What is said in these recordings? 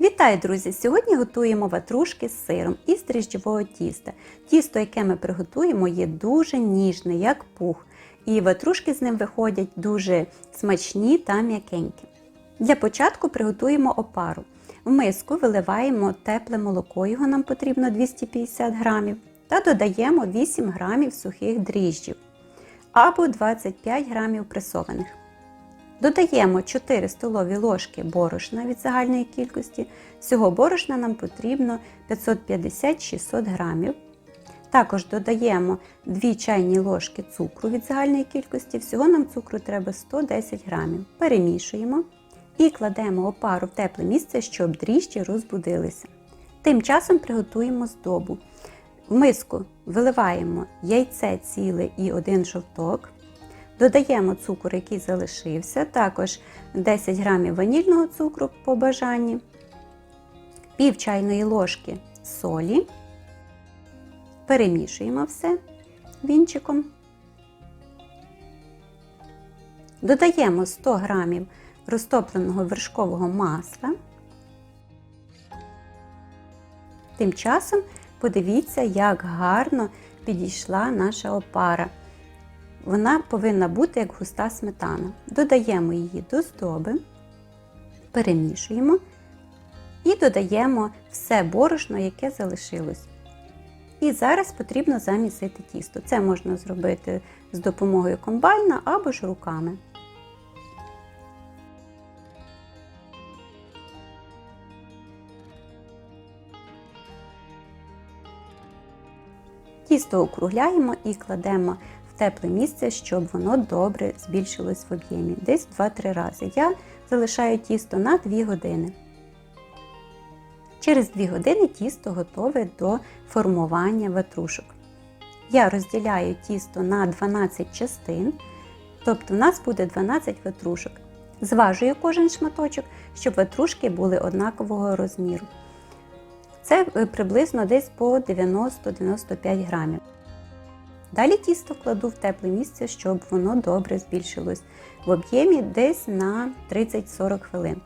Вітаю, друзі! Сьогодні готуємо ватрушки з сиром із дріжджового тіста. Тісто, яке ми приготуємо, є дуже ніжне, як пух, і ватрушки з ним виходять дуже смачні та м'якенькі. Для початку приготуємо опару. В миску виливаємо тепле молоко, його нам потрібно 250 грамів, та додаємо 8 грамів сухих дріжджів або 25 грамів пресованих. Додаємо 4 столові ложки борошна від загальної кількості. Всього борошна нам потрібно 550-600 грамів. Також додаємо 2 чайні ложки цукру від загальної кількості. Всього нам цукру треба 110 грамів. Перемішуємо і кладемо опару в тепле місце, щоб дріжджі розбудилися. Тим часом приготуємо здобу. В миску виливаємо яйце ціле і один жовток. Додаємо цукор, який залишився, також 10 грамів ванільного цукру по бажанні, пів чайної ложки солі. Перемішуємо все вінчиком. Додаємо 100 грамів розтопленого вершкового масла. Тим часом подивіться, як гарно підійшла наша опара. Вона повинна бути як густа сметана. Додаємо її до здоби, перемішуємо і додаємо все борошно, яке залишилось. І зараз потрібно замісити тісто. Це можна зробити з допомогою комбайна або ж руками. Тісто округляємо і кладемо тепле місце, щоб воно добре збільшилось в об'ємі. Десь 2-3 рази. Я залишаю тісто на 2 години. Через 2 години тісто готове до формування ватрушок. Я розділяю тісто на 12 частин, тобто в нас буде 12 ватрушок. Зважую кожен шматочок, щоб ватрушки були однакового розміру. Це приблизно десь по 90-95 грамів. Далі тісто кладу в тепле місце, щоб воно добре збільшилось в об'ємі десь на 30-40 хвилин.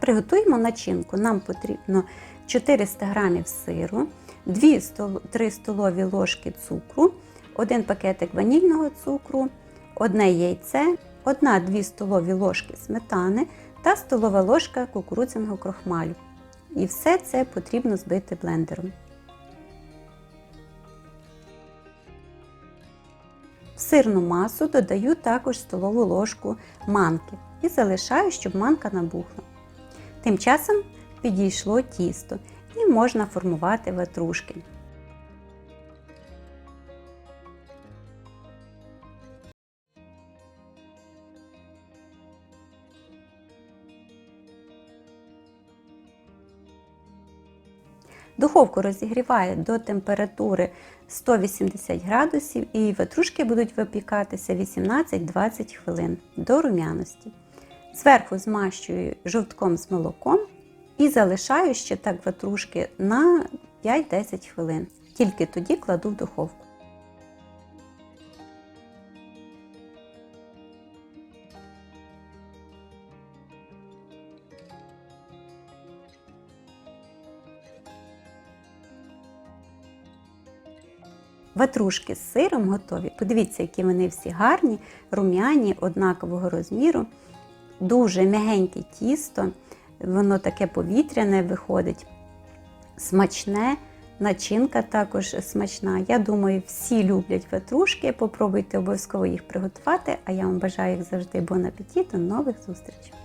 Приготуємо начинку. Нам потрібно 400 г сиру, 2-3 столові ложки цукру, 1 пакетик ванільного цукру, 1 яйце, 1-2 столові ложки сметани та столова ложка кукурудзяного крохмалю. І все це потрібно збити блендером. Сирну масу додаю також столову ложку манки і залишаю, щоб манка набухла. Тим часом підійшло тісто і можна формувати ватрушки. Духовку розігріваю до температури 180 градусів і ватрушки будуть випікатися 18-20 хвилин до рум'яності. Зверху змащую жовтком з молоком і залишаю ще так ватрушки на 5-10 хвилин. Тільки тоді кладу в духовку. Ватрушки з сиром готові. Подивіться, які вони всі гарні, рум'яні, однакового розміру. Дуже м'ягеньке тісто, воно таке повітряне виходить, смачне, начинка також смачна. Я думаю, всі люблять ватрушки. Попробуйте обов'язково їх приготувати. А я вам бажаю, як завжди, бон апетиту, нових зустрічей!